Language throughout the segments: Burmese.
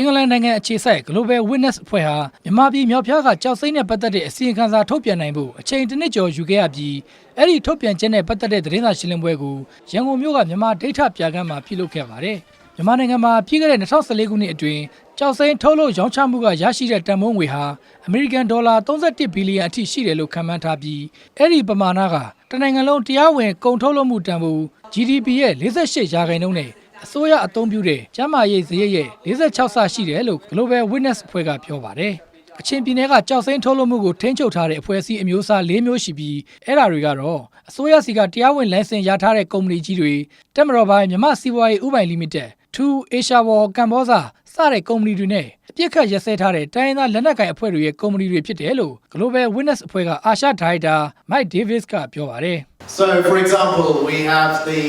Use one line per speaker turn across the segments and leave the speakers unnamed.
အင်္ဂလန်နိုင်ငံအခြေစိုက် Global Witness အဖွဲ့ဟာမြန်မာပြည်မြောက်ဖျားကကြောက်စိမ့်နဲ့ပတ်သက်တဲ့အစီရင်ခံစာထုတ်ပြန်နိုင်ဖို့အချိန်တစ်နှစ်ကျော်ယူခဲ့ရပြီးအဲ့ဒီထုတ်ပြန်ချက်နဲ့ပတ်သက်တဲ့သတင်းစာရှင်းလင်းပွဲကိုရန်ကုန်မြို့ကမြန်မာဒိဋ္ဌပြကမ်းမှာပြုလုပ်ခဲ့ပါတယ်။မြန်မာနိုင်ငံမှာပြည်ခဲ့တဲ့2014ခုနှစ်အတွင်းကြောက်စိမ့်ထုတ်လုပ်ရောင်းချမှုကရရှိတဲ့တန်ဖိုးငွေဟာအမေရိကန်ဒေါ်လာ31ဘီလီယံအထိရှိတယ်လို့ခန့်မှန်းထားပြီးအဲ့ဒီပမာဏကတနိုင်ငံလုံးတရားဝင်ကုန်ထုတ်လုပ်မှုတန်ဖိုး GDP ရဲ့48ရာခိုင်နှုန်းနဲ့ အစိုးရအသုံးပြုတဲ့ကျန်းမာရေးစရိတ်ရဲ့46ဆရှိတယ်လို့ Global Witness အဖွဲ့ကပြောပါတယ်။အချင်းပြည်နယ်ကကြောက်စိမ့်ထုတ်လုပ်မှုကိုထိန်းချုပ်ထားတဲ့အဖွဲ့အစည်းအမျိုးအစား၄မျိုးရှိပြီးအဲ့ဒါတွေကတော့အစိုးရစီကတရားဝင်လိုင်စင်ရထားတဲ့ကုမ္ပဏီကြီးတွေတက်မတော်ပိုင်းမြမစီးပွားရေးဥပိုင်လီမိတက်ထူအေရှာဝေါ်ကမ်ဘောဇာစတဲ့ကုမ္ပဏီတွေနဲ့အပြစ်ခတ်ရက်စဲထားတဲ့တိုင်းရင်းသားလက်နက်ကိုင်အဖွဲ့တွေရဲ့ကုမ္ပဏီတွေဖြစ်တယ်လို့ Global Witness အဖွဲ့ကအာရှဒါရိုက်တာ Mike Davis ကပြောပါတယ်။
So, for example, we have the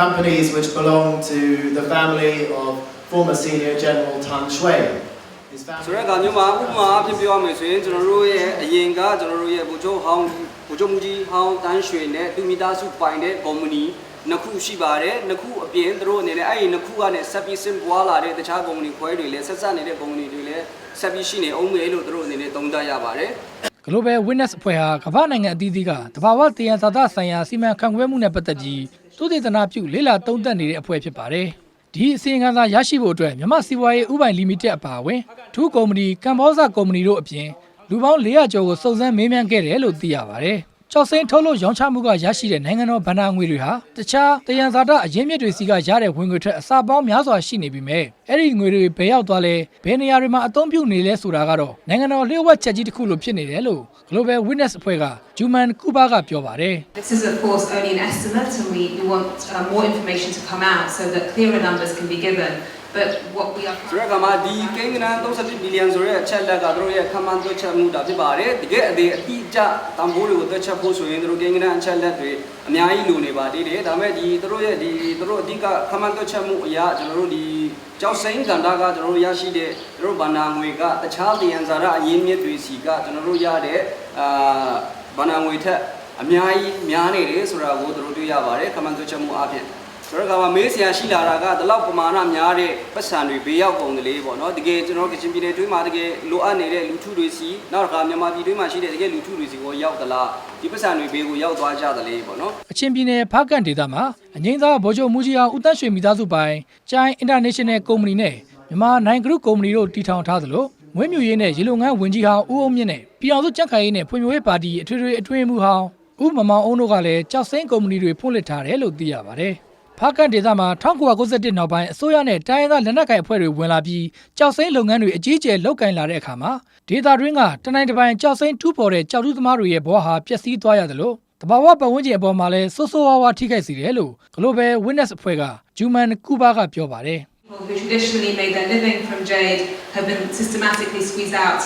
companies which belong to the family of former Senior General Tan Shui. His
ဆိုတဲ့
family
အခါမျိုးမှာဥပမာအဖြစ်ပြောရမယ်ဆိုရင်ကျွန်တော်တို့ရဲ့အရင်ကကျွန်တော်တို့ရဲ့ဗိုလ်ချုပ်ဟောင်းဗိုလ်ချုပ်မူကြီးဟောင်းတန်းရွှေနဲ့သူမိသားစုပိုင်တဲ့ကုမ္ပဏီနှစ်ခုရှိပါတယ်နှစ်ခုအပြင်သူတို့အနေနဲ့အဲ့ဒီနှစ်ခုကနေဆက်ပြီးစင်ပွားလာတဲ့တခြားကုမ္ပဏီခွဲတွေလည်းဆက်ဆက်နေတဲ့ကုမ္ပဏီတွေလည်းဆက်ပြီးရှိနေအောင်မယ်လို့သူတို့အနေနဲ့သုံးသပ်ရပါတယ်
Global Witness အဖွဲ့ဟာကမ္ဘာနိုင်ငံအသီးသီးကတဘာဝတရားသာသဆိုင်ရာစီမံခန့်ခွဲမှုနဲ့ပတ်သက်ပြီးသုတေသနပြုလေ့လာသုံးသပ်နေတဲ့အဖွဲ့ဖြစ်ပါတယ်။ဒီအစီရင်ခံစာရရှိဖို့အတွက်မြန်မာစီးပွားရေးဥပိုင်လီမိတက်အပါအဝင်ထူးကုမ္ပဏီကမ်ဘောဇကုမ္ပဏီတို့အပြင်လူပေါင်း400ကျော်ကိုစုံစမ်းမေးမြန်းခဲ့တယ်လို့သိရပါတယ်။ ကျောက်စိမ်းထုတ်လုပ်ရောင်းချမှုကရရှိတဲ့နိုင်ငံတော်ဗဏ္ဍာငွေတွေဟာတခြားတယံဇာတအရင်းမြစ်တွေစီကရတဲ့ဝင်ငွေထက်အစပေါင်းများစွာရှိနေပြီမဲ့အဲ့ဒီငွေတွေဘယ်ရောက်သွားလဲဘယ်နေရာတွေမှာအသုံးပြုနေလဲဆိုတာကတော့နိုင်ငံတော်လျှို့ဝှက်ချက်ကြီးတစ်ခုလိုဖြစ်နေတယ်လို့ Global Witness အဖွဲ့ကဂျူမန်ကူဘာကပြောပါတယ်
This is, of course, only an estimate, and we, we want uh, more information to come out so that clearer numbers can be given. But what we are
ဆိုတဲ့အခါမှာဒီကိန်းဂဏန်း31ဘီလီယံဆိုတဲ့အချက်လက်ကသူတို့ရဲ့ခန့်မှန်းတွက်ချက်မှုတာဖြစ်ပါတယ်တကယ်အသေးအတိအကျတန်ဖိုးတွေကိုတွက်ချက်ဖို့ဆိုရင်သူတို့ကိန်းဂဏန်းအချက်လက်တွေအများကြီးလိုနေပါသေးတယ်ဒါပေမဲ့ဒီသူတို့ရဲ့ဒီသူတို့အဓိကခန့်မှန်းတွက်ချက်မှုအရာကျွန်တော်တို့ဒီကြောက်စိမ့်ကန္တာကကျွန်တော်တို့ရရှိတဲ့သူတို့ဗန္နာငွေကတခြားတယံဇာရအရင်းမြစ်တွေစီကကျွန်တော်တို့ရတဲ့အာဗန္နာငွေထက်အများကြီးများနေတယ်ဆိုတာကိုသူတို့တွေ့ရပါတယ်ခန့်မှန်းတွက်ချက်မှုအပြင် ဆိုတော့ကမှမေးစရာရှိလာတာကဒီလောက်ပမာဏများတဲ့ပတ်စံတွေဘေးရောက်ကုန်တယ်လေပေါ့နော်တကယ်ကျွန်တော်ကချင်ပြည်နယ်တွင်းမှာတကယ်လိုအပ်နေတဲ့လူထုတွေစီနောက်တစ်ခါမြန်မာပြည်တွင်းမှာရှိတဲ့တကယ်လူထုတွေစီကိုရောက်သလားဒီပတ်စံတွေဘေးကိုရောက်သွားကြတယ်လေပေါ့နော်
အချင်းပြည်နယ်ဖားကန်ဒေသမှာအငိမ့်သားဗိုလ်ချုပ်မူကြီးအောင်ဦးသက်ရွှေမိသားစုပိုင်ကျိုင်း International ကုမ္ပဏီနဲ့မြန်မာနိုင်ဂရုကုမ္ပဏီတို့တည်ထောင်ထားသလိုမွေးမြူရေးနဲ့ရေလုံငန်းဝင်ကြီးဟောင်းဦးအောင်မြင့်နဲ့ပြည်အောင်စုကြက်ခိုင်ရေးနဲ့ဖွံ့ဖြိုးရေးပါတီအထွေထွေအတွင်းမှုဟောင်းဦးမမောင်အုံးတို့ကလည်းကြောက်စိမ့်ကုမ္ပဏီတွေဖွင့်လှစ်ထားတယ်လို့သိရပါတယ်။ ဖားကန်ဒေသမှာ1991နောက်ပိုင်းအစိုးရနဲ့တိုင်းရင်းသားလက်နက်ကိုင်အဖွဲ့တွေဝင်လာပြီးကြောက်စိမ့်လုပ်ငန်းတွေအကြီးအကျယ်လုပ်ကိုင်လာတဲ့အခါမှာဒေသတွင်းကတနိုင်တစ်ပိုင်းကြောက်စိမ့်ထူးပေါ်တဲ့ကြောက်တူးသမားတွေရဲ့ဘဝဟာပျက်စီးသွားရတယ်လို့တဘာဝပတ်ဝန်းကျင်အပေါ်မှာလည်းဆိုးဆိုးဝါးဝါထိခိုက်စေတယ်လို့ Global Witness အဖွဲ့ကဂျူမန်ကူဘာကပြောပါတယ်
People who traditionally made their living from jade have been systematically squeezed out,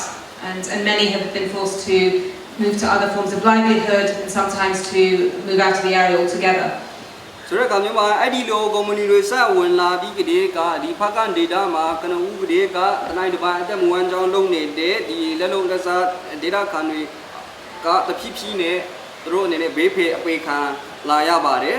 and, and many have been forced to move to other forms of livelihood and sometimes to move out of the area altogether.
ဆိုတော့ကမျိုးမှာအဲ့ဒီလိုကုမ္ပဏီတွေစဝင်လာပြီးကတည်းကဒီဖက်ကန်ဒေတာမှာကနဦးကတည်းကတနိုင်တစ်ပိုင်းအသက်မွေးကြောင်းလုပ်နေတဲ့ဒီလက်လုံးလက်စားဒေတာခံတွေကတဖြည်းဖြည်းနဲ့သူတို့အနေနဲ့ဘေးဖေအပေခံလာရပါတယ်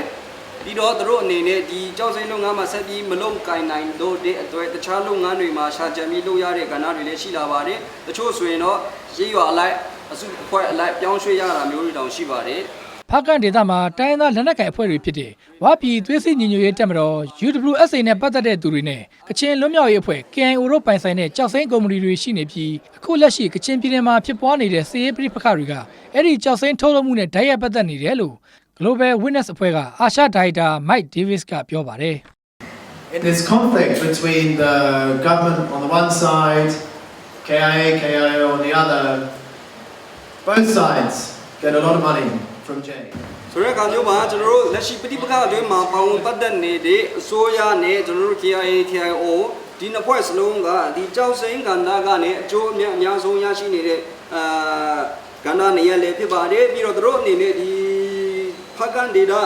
ပြီးတော့သူတို့အနေနဲ့ဒီကြောက်စိမ်းလုပ်ငန်းမှာဆက်ပြီးမလုပ်ကင်နိုင်တော့တဲ့အတွက်တခြားလုပ်ငန်းတွေမှာရှာကြံပြီးလုပ်ရတဲ့ကဏ္ဍတွေလည်းရှိလာပါတယ်တချို့ဆိုရင်တော့ရေးရွာအလိုက်အစုအဖွဲ့အလိုက်ပြောင်းရွှေ့ရတာမျိုးတွေတောင်ရှိပါတယ်
ဖားကန်ဒေသမှာတိုင်းရင်းသားလက်နက်ကိုင်အဖွဲ့တွေဖြစ်တဲ့ဝါပြည်သွေးစည်းညီညွတ်ရေးတပ်မတော် UWSA နဲ့ပတ်သက်တဲ့သူတွေနဲ့ကချင်လွတ်မြောက်ရေးအဖွဲ့ KIO တို့ပိုင်ဆိုင်တဲ့ကြောက်စိမ့်ကုမ္ပဏီတွေရှိနေပြီးအခုလက်ရှိကချင်ပြည်နယ်မှာဖြစ်ပွားနေတဲ့စစ်ရေးပဋိပက္ခတွေကအဲ့ဒီကြောက်စိမ့်ထုတ်လုပ်မှုနဲ့ဓာတ်ရိုက်ပတ်သက်နေတယ်လို့ Global Witness အဖွဲ့ကအာရှဒါရိုက်တာ Mike Davis ကပြောပါတယ်
In this conflict between the government on the one side, KIA, KIO on the other, both sides get a lot of money from jade.
ဆိုတဲ့အခါမျိုးမှာကျွန်တော်တို့လက်ရှိပဋိပက္ခအတွင်းမှာပါဝင်ပတ်သက်နေတဲ့အစိုးရနဲ့ကျွန်တော်တို့ KIA KIO ဒီနှစ်ဖွဲ့စလုံးကဒီကြောက်စိမ်းကဏ္ဍကနေအကျိုးအမြတ်အများဆုံးရရှိနေတဲ့အာကဏ္ဍနေရာလည်းဖြစ်ပါတယ်ပြီးတော့သူတို့အနေနဲ့ဒီဖက်ကန်ဒေတာ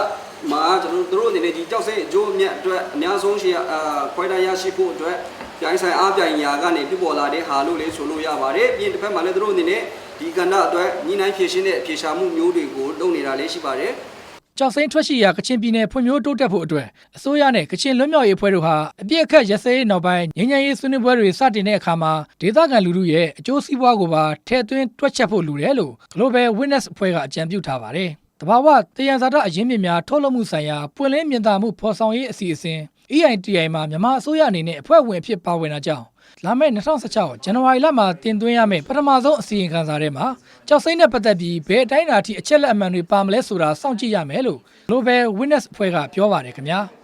မှာကျွန်တော်တို့အနေနဲ့ဒီကြောက်စိမ်းအကျိုးအမြတ်အတွက်အများဆုံးရှိအာခွဲတမ်းရရှိဖို့အတွက် ပြိုင်ဆိုင်အားပြိုင်ရာကနေပြပေါ်လာတဲ့ဟာလို့လည်းဆိုလို့ရပါတယ်ပြီးရင်တစ်ဖက်မှာလည်းသူတို့အနေနဲ့ဒီကဏ္ဍအတွက်ညီနိုင်ဖြည့်ရှင်းတဲ့အဖြေရှာမှုမျိုးတွေကိုလုပ်နေတာလည်းရှိပါတယ်
ကြောက်စိမ်းထွက်ရှိရာကချင်ပြည်နယ်ဖွံ့ဖြိုးတိုးတက်ဖို့အတွက်အစိုးရနဲ့ကချင်လွတ်မြောက်ရေးအဖွဲ့တို့ဟာအပြစ်အခတ်ရစဲရေးနောက်ပိုင်းငြိမ်းချမ်းရေးဆွေးနွေးပွဲတွေစတင်တဲ့အခါမှာဒေသခံလူထုရဲ့အကျိုးစီးပွားကိုပါထည့်သွင်းတွက်ချက်ဖို့လိုတယ်လို့ Global Witness အဖွဲ့ကအကြံပြုထားပါတယ်။တဘာဝတယံဇာတအရင်းမြစ်များထုတ်လုပ်မှုဆိုင်ရာပွင့်လင်းမြင်သာမှုဖော်ဆောင်ရေးအစီအစဉ် EITI မှာမြန်မာအစိုးရအနေနဲ့အဖွဲ့ဝင်အဖြစ်ပါဝင်တာကြောင့်လာမယ့်2016ဇန်နဝါရီလမှာတင်သွင်းရမယ့်ပထမဆုံးအစီရင်ခံစာထဲမှာကြောက်စိမ့်တဲ့ပတ်သက်ပြီးဘယ်အတိုင်းအတာထိအချက်လက်အမှန်တွေပါမလဲဆိုတာစောင့်ကြည့်ရမယ်လို့ Global Witness အဖွဲ့ကပြောပါတယ်ခင်ဗျာ။